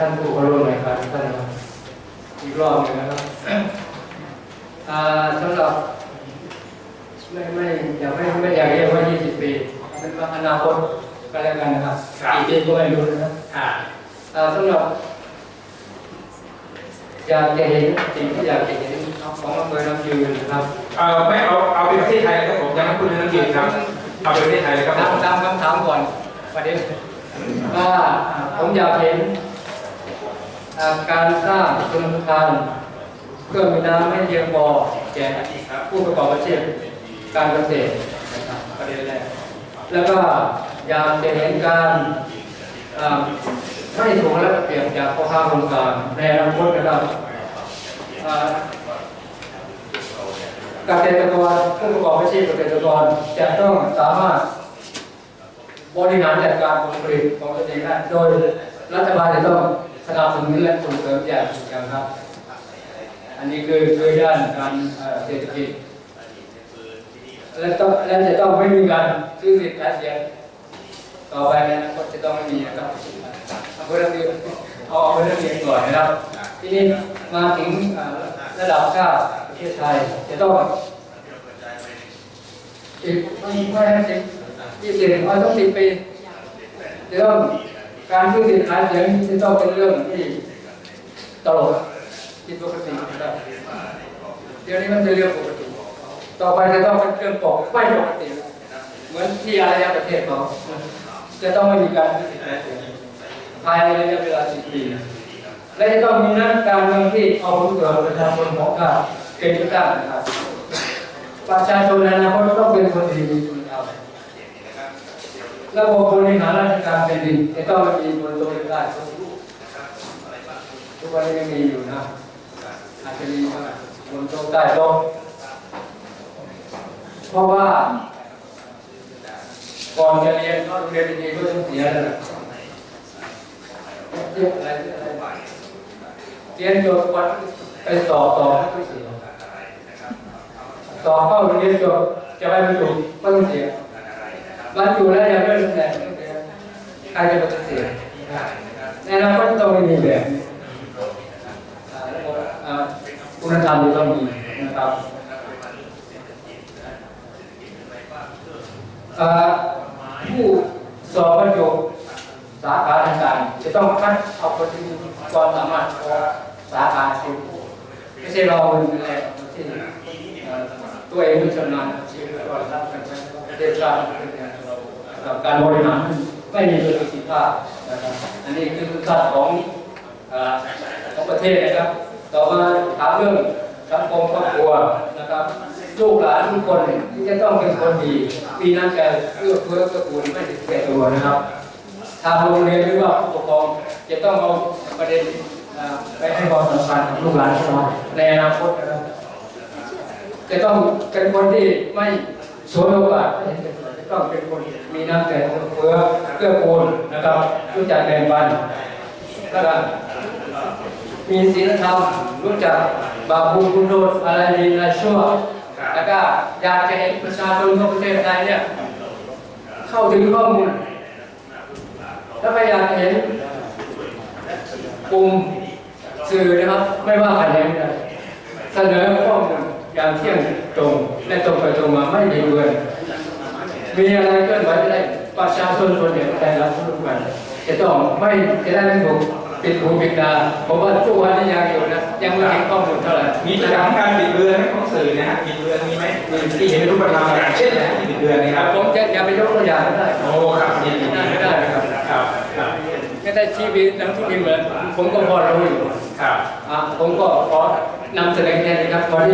ท่านผู้เข้าร่วมรายการทุกท่านนะครับอีกรอบหนึงนะครับอ่าสำหรับไม่ไม่อยากไม่ไม่อยากเรียกว่า 20 ปีเป็นว่าอนาคตก็แล้วกันนะครับครับกี่ปีก็ไม่รู้นะครับค่ะอ่าสำหรับอยากจะเห็นสิ่งที่อยากจะเห็นของอำเภอน้ำยืนนะครับเอ่อไม่เอาเอาเป็นประเทศไทยนะครับผมยังไม่พูดเรื่องนักกีฬาครับเอาเป็นประเทศไทยเลยครับผตามมตามคำถามก่อนประเด็นว่าอ่าผมอยากเห็นอ่า การสร้างชนประทานเพื่อมีน้ำให้เพียงพอแก่ผู้ประกอบอาชีพการเกษตรนะครับประเด็นแรกแล้วก็อยากจะเห็นการไม่ถูกและเปรียบจากพ่อค้าคนกลางในอนาคตนะครับเกษตรกรผู้ประกอบอาชีพเกษตรกรจะต้องสามารถบริหารจัดการผลผลิตของตัวเองได้โดยรัฐบาลจะต้อง สนับสนุนและส่งเสริมอย่างจริงจังครับ อันนี้คือคือด้านการเศรษฐกิจและต้องและจะต้องไม่มีการซื้อสิทธิ์ขายเสียงต่อไปในะก็จะต้องไม่มีนะครับเอาเพื่อนเรียนเอาเอาเพื่อนเรียนก่อนนะครับ ทีนี้มาถึงระดับชาติประเทศไทยจะต้องอีกไม่ไม่ให้สิบยี่สิบเอาต้องสิบปีจะต้อง การซื้อสินค้าเสียงจะต้องเป็นเรื่องที่ตลกผิดปกติครับเดี๋ยวนี้มันเป็นเรื่องปกติ ต่อไปจะต้องเป็นเรื่องปกไม่ปกติเหมือนที่อารยประเทศเขาจะต้องไม่มีการซื้อสินค้าเสียงภายในระยะเวลาสิบปีและจะต้องมีนักการเมืองที่เอาผลประโยชน์ประชาชนของข้าเป็นที่ตั้งนะครับประชาชนในอนาคตต้องเป็นคนดี มีคุณธรรมระบบบริหารราชการแผ่นดินจะต้องมีบนโลกได้ทุกวันนี้ยังมีอยู่นะอาจจะมีบ้างบนโลกได้ลงเพราะว่าก่อนจะเรียนก็เรียนดีๆก็ต้องเสียแล้วนะเรียกอะไรเรียกอะไรเรียนจบวันไปสอบต่อไม่เสียสอบเข้าเรียนจบจะไปบรรจุไม่ต้องเสีย บรรจุแล้วยังไม่ได้ตำแหน่งใครจะปฏิเสธในอนาคตต้องมีแบบคุณธรรมจะต้องมีนะครับผู้สอบบรรจุสาขาต่างๆจะต้องคัดเอาคนที่มีความสามารถพอสาขาชีวิตไม่ใช่เราเป็นแรที่ตัวเองม่ชำนาญชีวิตก็รับกันไประเทศชาตินะ การบริหารไม่มีประสิทธิภาพนะครับอันนี้คือคุณค่าของอของประเทศนะครับ ต่อมาถามเรื่องสังคมครอบครัวนะครับลูกหลานทุกคนที่จะต้องเป็นคนดีมีน้ำใจเพื่อเพื่อตระกูลไม่ถึงแก่ตัวนะครับ ทางโรงเรียนหรือว่าผู้ปกครองจะต้องเอาประเด็นอ่าไปให้ความสำคัญกับลูกหลานของเราในอนาคตนะครับจะต้องเป็นคนที่ไม่สวยโอกาสไม่เห็นเป็นส่วน ต้องเป็นคนมีน้ำใจเพื่อเพื่อกูลนะครับรู้จักแบ่งปันแล้วก็มีศีลธรรมรู้จักบาปบุญคุณโทษอะไรดีอะไรชั่วแล้วก็อยากจะเห็นประชาชนของประเทศไทยเนี่ยเข้าถึงข้อมูลถ้าไม่อยากเห็นกลุ่มสื่อนะครับ ไม่ว่ากันยังไงเสนอข้อมูลอย่างเที่ยงตรงและตรงไปตรงมาไม่มีเงิน มีอะไรเคลื่อนไหวจะได้ประชาชนส่วนใหญ่ได้รับรู้กันจะต้องไม่จะได้ไม่ถูกปิดหูปิดตาผมว่าทุกวันนี้ยังอยู่นะยังไม่เห็นข้อมูลเท่าไหร่มีตัวอย่างการบิดเบือนของสื่อนะฮะบิดเบือนมีไหมมีที่เห็นในรูปธรรมอย่างเช่นนะบิดเบือนนะครับผมจะอย่าไปยกตัวอย่างก็ได้โอ้ครับนี่นี่ได้ไม่ได้นะครับครับครับไม่ได้ชีวิตหนังที่พิมพ์เหมือนผมก็พอรู้อยู่ครับอะผมก็ขอนำเสนอแค่นี้ครับขอที่